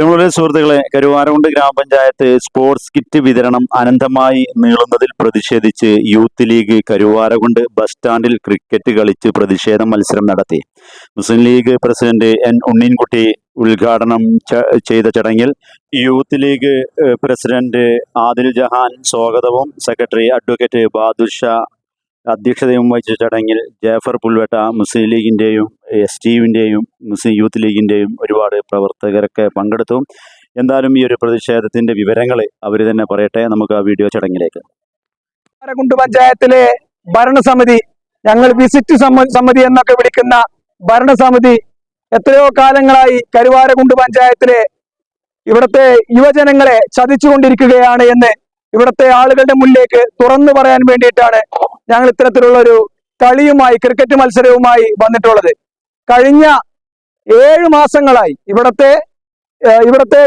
പ്രിയമുള്ള സുഹൃത്തുക്കളെ കരുവാരകുണ്ട് ഗ്രാമപഞ്ചായത്ത് സ്പോർട്സ് കിറ്റ് വിതരണം അനന്തമായി നീളുന്നതിൽ പ്രതിഷേധിച്ച് യൂത്ത് ലീഗ് കരുവാരകുണ്ട് ബസ് സ്റ്റാൻഡിൽ ക്രിക്കറ്റ് കളിച്ച് പ്രതിഷേധ മത്സരം നടത്തി. Muslim league president N Unneenkutty ഉദ്ഘാടനം ചെയ്ത ചടങ്ങിൽ youth league president Adil Jahan സ്വാഗതവും സെക്രട്ടറി അഡ്വക്കേറ്റ് ബാദുർ ഷാ അധ്യക്ഷതയും വഹിച്ച ചടങ്ങിൽ ജാഫർ പുൽവേട്ട മുസ്ലിം ലീഗിന്റെയും എസ് ടിയുവിന്റെയും മുസ്ലിം യൂത്ത് ലീഗിന്റെയും ഒരുപാട് പ്രവർത്തകരൊക്കെ പങ്കെടുത്തു. എന്തായാലും ഈ ഒരു പ്രതിഷേധത്തിന്റെ വിവരങ്ങൾ അവർ തന്നെ പറയട്ടെ. നമുക്ക് ആ വീഡിയോ ചടങ്ങിലേക്ക്. കുണ്ട് പഞ്ചായത്തിലെ ഭരണസമിതി ഞങ്ങൾ വിസിറ്റ് സമിതി എന്നൊക്കെ വിളിക്കുന്ന ഭരണസമിതി എത്രയോ കാലങ്ങളായി കരുവാരകുണ്ട് പഞ്ചായത്തിലെ ഇവിടുത്തെ യുവജനങ്ങളെ ചതിച്ചുകൊണ്ടിരിക്കുകയാണ് എന്ന് ഇവിടുത്തെ ആളുകളുടെ മുന്നിലേക്ക് തുറന്നു പറയാൻ വേണ്ടിയിട്ടാണ് ഞങ്ങൾ ഇത്തരത്തിലുള്ള ഒരു കളിയുമായി ക്രിക്കറ്റ് മത്സരവുമായി വന്നിട്ടുള്ളത്. കഴിഞ്ഞ ഏഴ് മാസങ്ങളായി ഇവിടത്തെ ഇവിടത്തെ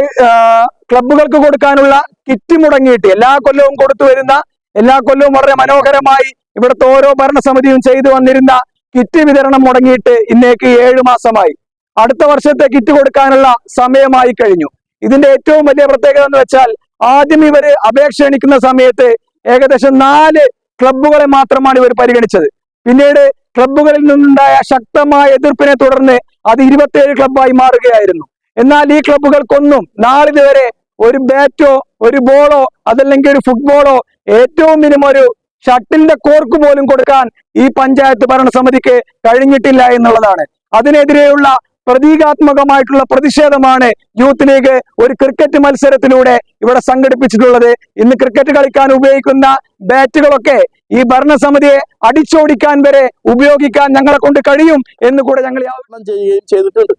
ക്ലബ്ബുകൾക്ക് കൊടുക്കാനുള്ള കിറ്റ് മുടങ്ങിയിട്ട് എല്ലാ കൊല്ലവും കൊടുത്തു വരുന്ന എല്ലാ കൊല്ലവും വളരെ മനോഹരമായി ഇവിടുത്തെ ഓരോ ഭരണസമിതിയും ചെയ്തു വന്നിരുന്ന കിറ്റ് വിതരണം മുടങ്ങിയിട്ട് ഇന്നേക്ക് ഏഴ് മാസമായി. അടുത്ത വർഷത്തെ കിറ്റ് കൊടുക്കാനുള്ള സമയമായി കഴിഞ്ഞു. ഇതിന്റെ ഏറ്റവും വലിയ പ്രത്യേകത എന്ന് വെച്ചാൽ ആദ്യം ഇവർ അപേക്ഷ എണിക്കുന്ന സമയത്ത് ഏകദേശം നാല് ക്ലബ്ബുകളെ മാത്രമാണ് ഇവർ പരിഗണിച്ചത്. പിന്നീട് ക്ലബ്ബുകളിൽ നിന്നുണ്ടായ ശക്തമായ എതിർപ്പിനെ തുടർന്ന് അത് ഇരുപത്തിയേഴ് ക്ലബ്ബായി മാറുകയായിരുന്നു. എന്നാൽ ഈ ക്ലബ്ബുകൾക്കൊന്നും നാളിതുവരെ ഒരു ബാറ്റോ ഒരു ബോളോ അതല്ലെങ്കിൽ ഒരു ഫുട്ബോളോ ഏറ്റവും മിനിമം ഒരു ഷട്ടിലിന്റെ കോർക്ക് പോലും കൊടുക്കാൻ ഈ പഞ്ചായത്ത് ഭരണസമിതിക്ക് കഴിഞ്ഞിട്ടില്ല എന്നുള്ളതാണ്. അതിനെതിരെയുള്ള പ്രതീകാത്മകമായിട്ടുള്ള പ്രതിഷേധമാണ് യൂത്ത് ലീഗ് ഒരു ക്രിക്കറ്റ് മത്സരത്തിലൂടെ ഇവിടെ സംഘടിപ്പിച്ചിട്ടുള്ളത്. ഇന്ന് ക്രിക്കറ്റ് കളിക്കാൻ ഉപയോഗിക്കുന്ന ബാറ്റുകളൊക്കെ ഈ ഭരണസമിതിയെ അടിച്ചോടിക്കാൻ വരെ ഉപയോഗിക്കാൻ ഞങ്ങളെ കൊണ്ട് കഴിയും എന്ന് കൂടെ ഞങ്ങൾ ആവരണം ചെയ്യുകയും ചെയ്തിട്ടുണ്ട്.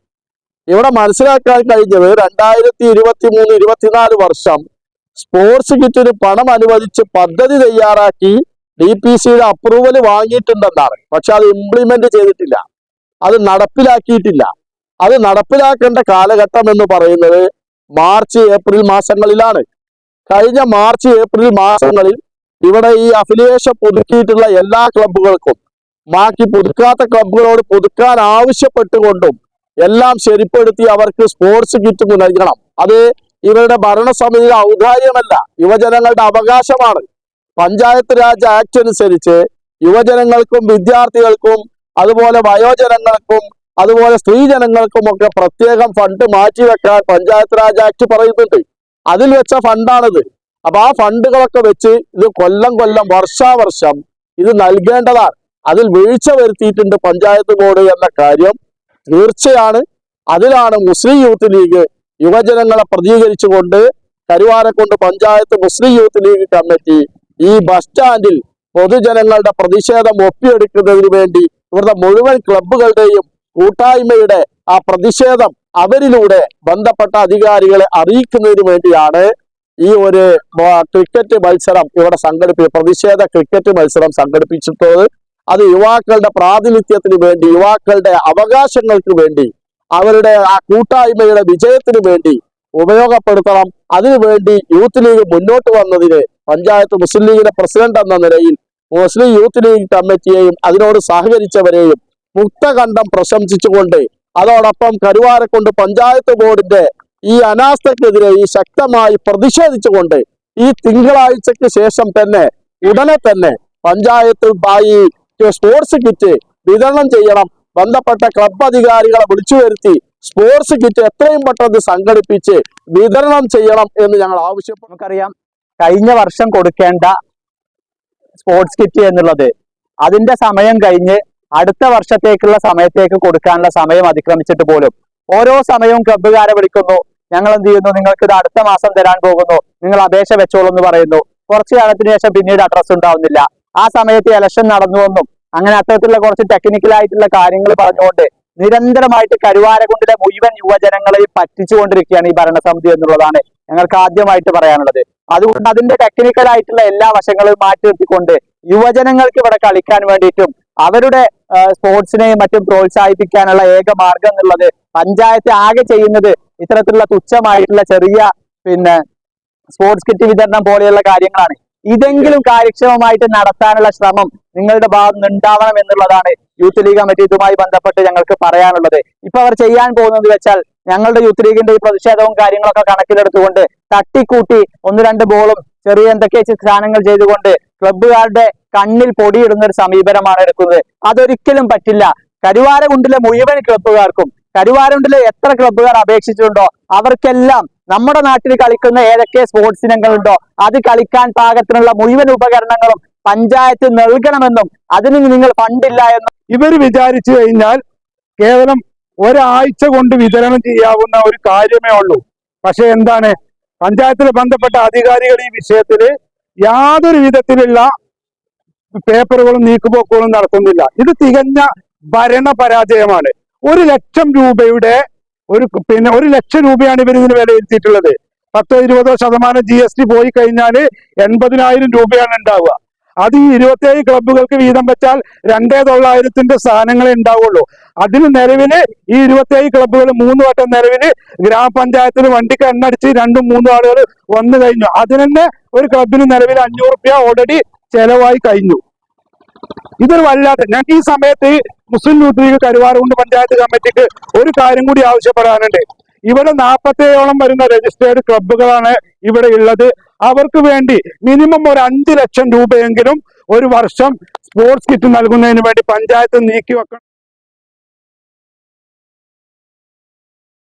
ഇവിടെ മനസ്സിലാക്കാൻ കഴിഞ്ഞത് രണ്ടായിരത്തി ഇരുപത്തി മൂന്ന് ഇരുപത്തിനാല് വർഷം സ്പോർട്സ് കിറ്റിന് പണം അനുവദിച്ച് പദ്ധതി തയ്യാറാക്കി ഡി പി സിയുടെ അപ്രൂവൽ വാങ്ങിയിട്ടുണ്ടെന്നാണ്. പക്ഷെ അത് ഇംപ്ലിമെന്റ് ചെയ്തിട്ടില്ല. അത് നടപ്പിലാക്കിയിട്ടില്ല. അത് നടപ്പിലാക്കേണ്ട കാലഘട്ടം എന്ന് പറയുന്നത് മാർച്ച് ഏപ്രിൽ മാസങ്ങളിലാണ്. കഴിഞ്ഞ മാർച്ച് ഏപ്രിൽ മാസങ്ങളിൽ ഇവിടെ ഈ അഫിലിയേഷൻ പുതുക്കിയിട്ടുള്ള എല്ലാ ക്ലബുകൾക്കും ബാക്കി പുതുക്കാത്ത ക്ലബുകളോട് പുതുക്കാൻ ആവശ്യപ്പെട്ടുകൊണ്ടും എല്ലാം ശരിപ്പെടുത്തി അവർക്ക് സ്പോർട്സ് കിറ്റ് നൽകണം. അത് ഇവരുടെ ഭരണസമിതിയുടെ ഔദാര്യമല്ല യുവജനങ്ങളുടെ അവകാശമാണ്. പഞ്ചായത്ത് രാജ് ആക്ട് അനുസരിച്ച് യുവജനങ്ങൾക്കും വിദ്യാർത്ഥികൾക്കും അതുപോലെ വയോജനങ്ങൾക്കും അതുപോലെ സ്ത്രീജനങ്ങൾക്കുമൊക്കെ പ്രത്യേകം ഫണ്ട് മാറ്റിവെക്കാൻ പഞ്ചായത്ത് രാജ് ആക്ട് പറയുന്നുണ്ട്. അതിൽ വെച്ച ഫണ്ടാണിത് അപ്പൊ ആ ഫണ്ടുകളൊക്കെ വെച്ച് ഇത് കൊല്ലം കൊല്ലം വർഷാവർഷം ഇത് നൽകേണ്ടതാണ്. അതിൽ വീഴ്ച വരുത്തിയിട്ടുണ്ട് പഞ്ചായത്ത് ബോർഡ് എന്ന കാര്യം. തീർച്ചയാണ്. അതിലാണ് മുസ്ലിം യൂത്ത് ലീഗ് യുവജനങ്ങളെ പ്രതികരിച്ചുകൊണ്ട് കരുവാരക്കുണ്ട് പഞ്ചായത്ത് മുസ്ലിം യൂത്ത് ലീഗ് കമ്മിറ്റി ഈ ബസ് സ്റ്റാൻഡിൽ പൊതുജനങ്ങളുടെ പ്രതിഷേധം ഒപ്പിയെടുക്കുന്നതിന് വേണ്ടി ഇവിടുത്തെ മുഴുവൻ ക്ലബ്ബുകളുടെയും കൂട്ടായ്മയുടെ ആ പ്രതിഷേധം അവരിലൂടെ ബന്ധപ്പെട്ട അധികാരികളെ അറിയിക്കുന്നതിന് വേണ്ടിയാണ് ഈ ഒരു ക്രിക്കറ്റ് മത്സരം ഇവിടെ സംഘടിപ്പിച്ച പ്രതിഷേധ ക്രിക്കറ്റ് മത്സരം സംഘടിപ്പിച്ചിട്ടുള്ളത്. അത് യുവാക്കളുടെ പ്രാതിനിധ്യത്തിന് വേണ്ടി യുവാക്കളുടെ അവകാശങ്ങൾക്ക് വേണ്ടി അവരുടെ ആ കൂട്ടായ്മയുടെ വിജയത്തിന് വേണ്ടി ഉപയോഗപ്പെടുത്തണം. അതിനുവേണ്ടി യൂത്ത് ലീഗ് മുന്നോട്ട് വന്നതിന് പഞ്ചായത്ത് മുസ്ലിം ലീഗിന്റെ പ്രസിഡന്റ് എന്ന നിലയിൽ മുസ്ലിം യൂത്ത് ലീഗ് കമ്മിറ്റിയെയും അതിനോട് സഹകരിച്ചവരെയും മുക്തകണ്ഠം പ്രശംസിച്ചുകൊണ്ട് അതോടൊപ്പം കരുവാരക്കുണ്ട് പഞ്ചായത്ത് ബോർഡിന്റെ ഈ അനാസ്ഥക്കെതിരെ ഈ ശക്തമായി പ്രതിഷേധിച്ചുകൊണ്ട് ഈ തിങ്കളാഴ്ചക്ക് ശേഷം തന്നെ ഉടനെ തന്നെ പഞ്ചായത്ത് ഈ സ്പോർട്സ് കിറ്റ് വിതരണം ചെയ്യണം. ബന്ധപ്പെട്ട ക്ലബ് അധികാരികളെ വിളിച്ചു വരുത്തി സ്പോർട്സ് കിറ്റ് എത്രയും പെട്ടെന്ന് സംഘടിപ്പിച്ച് വിതരണം ചെയ്യണം എന്ന് ഞങ്ങൾ ആവശ്യപ്പെട്ടു. നമുക്കറിയാം കഴിഞ്ഞ വർഷം കൊടുക്കേണ്ട സ്പോർട്സ് കിറ്റ് എന്നുള്ളത് അതിന്റെ സമയം കഴിഞ്ഞ് അടുത്ത വർഷത്തേക്കുള്ള സമയത്തേക്ക് കൊടുക്കാനുള്ള സമയം അതിക്രമിച്ചിട്ട് പോലും. ഓരോ സമയവും ക്ലബ്ബുകാരെ വിളിക്കുന്നു. ഞങ്ങൾ എന്ത് ചെയ്യുന്നു? നിങ്ങൾക്ക് ഇത് അടുത്ത മാസം തരാൻ പോകുന്നു. നിങ്ങൾ അപേക്ഷ വെച്ചോളൂ എന്ന് പറയുന്നു. കുറച്ചു കാലത്തിന് ശേഷം പിന്നീട് അഡ്രസ് ഉണ്ടാവുന്നില്ല. ആ സമയത്ത് ഇലക്ഷൻ നടന്നുവെന്നും അങ്ങനെ അത്തരത്തിലുള്ള കുറച്ച് ടെക്നിക്കലായിട്ടുള്ള കാര്യങ്ങൾ പറഞ്ഞുകൊണ്ട് നിരന്തരമായിട്ട് കരുവാരകുണ്ടിലെ മുഴുവൻ യുവജനങ്ങളെയും പറ്റിച്ചുകൊണ്ടിരിക്കുകയാണ് ഈ ഭരണസമിതി എന്നുള്ളതാണ് ഞങ്ങൾക്ക് ആദ്യമായിട്ട് പറയാനുള്ളത്. അതുകൊണ്ട് അതിന്റെ ടെക്നിക്കലായിട്ടുള്ള എല്ലാ വശങ്ങളും മാറ്റി നിർത്തിക്കൊണ്ട് യുവജനങ്ങൾക്ക് ഇവിടെ കളിക്കാൻ വേണ്ടിയിട്ടും അവരുടെ സ്പോർട്സിനെയും മറ്റും പ്രോത്സാഹിപ്പിക്കാനുള്ള ഏക മാർഗം എന്നുള്ളത് പഞ്ചായത്ത് ആകെ ചെയ്യുന്നത് ഇത്തരത്തിലുള്ള തുച്ഛമായിട്ടുള്ള ചെറിയ പിന്നെ സ്പോർട്സ് കിറ്റ് വിതരണം പോലെയുള്ള കാര്യങ്ങളാണ്. ഇതെങ്കിലും കാര്യക്ഷമമായിട്ട് നടത്താനുള്ള ശ്രമം നിങ്ങളുടെ ഭാഗത്ത് നിന്നുണ്ടാവണം എന്നുള്ളതാണ് യൂത്ത് ലീഗ് കമ്മിറ്റി ഇതുമായി ബന്ധപ്പെട്ട് ഞങ്ങൾക്ക് പറയാനുള്ളത്. ഇപ്പൊ അവർ ചെയ്യാൻ പോകുന്നത് വെച്ചാൽ ഞങ്ങളുടെ യൂത്ത് ലീഗിന്റെ ഈ പ്രതിഷേധവും കാര്യങ്ങളൊക്കെ കണക്കിലെടുത്തുകൊണ്ട് തട്ടിക്കൂട്ടി ഒന്ന് രണ്ട് ബോളും ചെറിയ എന്തൊക്കെ സാധനങ്ങൾ ചെയ്തുകൊണ്ട് ക്ലബ്ബുകാരുടെ കണ്ണിൽ പൊടിയിടുന്ന ഒരു സമീപനമാണ് എടുക്കുന്നത്. അതൊരിക്കലും പറ്റില്ല. കരുവാരകുണ്ടിലെ മുഴുവൻ ക്ലബ്ബുകാർക്കും കരുവാരകുണ്ടിലെ എത്ര ക്ലബ്ബുകാർ അപേക്ഷിച്ചിട്ടുണ്ടോ? അവർക്കെല്ലാം നമ്മുടെ നാട്ടിൽ കളിക്കുന്ന ഏതൊക്കെ സ്പോർട്സ് ഇനങ്ങളുണ്ടോ? അത് കളിക്കാൻ പാകത്തിനുള്ള മുഴുവൻ ഉപകരണങ്ങളും പഞ്ചായത്ത് നൽകണമെന്നും അതിന് നിങ്ങൾ ഫണ്ടില്ല എന്നും ഇവർ വിചാരിച്ചു കഴിഞ്ഞാൽ കേവലം ഒരാഴ്ച കൊണ്ട് വിതരണം ചെയ്യാവുന്ന ഒരു കാര്യമേ ഉള്ളൂ. പക്ഷെ എന്താണ്? പഞ്ചായത്തിൽ ബന്ധപ്പെട്ട അധികാരികൾ ഈ വിഷയത്തിൽ യാതൊരു വിധത്തിലുള്ള പേപ്പറുകളും നീക്കുപോക്കുകളും നടത്തുന്നില്ല. ഇത് തികഞ്ഞ ഭരണ പരാജയമാണ്. ഒരു ലക്ഷം രൂപയുടെ ഒരു പിന്നെ ഒരു ലക്ഷം രൂപയാണ് ഇവർ ഇതിന് വിലയിരുത്തിയിട്ടുള്ളത് പത്തോ ഇരുപതോ ശതമാനം ജി എസ് ടി പോയി കഴിഞ്ഞാൽ എൺപതിനായിരം രൂപയാണ് ഉണ്ടാവുക. അത് ഈ ഇരുപത്തേഴ് ക്ലബുകൾക്ക് വീതം വെച്ചാൽ രണ്ടേ തൊള്ളായിരത്തിന്റെ സ്ഥാനങ്ങളെ ഉണ്ടാവുള്ളൂ. അതിന് നിലവിൽ ഈ ഇരുപത്തേഴ് ക്ലബുകൾ മൂന്ന് വട്ടം നിലവിൽ ഗ്രാമപഞ്ചായത്തിന് വണ്ടിക്ക് എണ്ണടിച്ച് രണ്ടും മൂന്നും ആളുകൾ വന്നു കഴിഞ്ഞു. അതിന് തന്നെ ഒരു ക്ലബിന് നിലവിൽ അഞ്ഞൂറ് റുപ്യ ഓൾറെഡി ചെലവായി കഴിഞ്ഞു. ഇതൊരു വല്ലാത്ത ഞങ്ങൾക്ക് ഈ സമയത്ത് മുസ്ലിം യൂത്ത് ലീഗ് കരുവാറുകുണ്ട് പഞ്ചായത്ത് കമ്മിറ്റിക്ക് ഒരു കാര്യം കൂടി ആവശ്യപ്പെടാനുണ്ട്. ഇവിടെ നാൽപ്പത്തേഴോളം വരുന്ന രജിസ്റ്റേർഡ് ക്ലബ്ബുകളാണ് ഇവിടെ ഉള്ളത്. അവർക്ക് വേണ്ടി മിനിമം ഒരു അഞ്ച് ലക്ഷം രൂപയെങ്കിലും ഒരു വർഷം സ്പോർട്സ് കിറ്റ് നൽകുന്നതിന് വേണ്ടി പഞ്ചായത്ത് നീക്കി വെക്കണം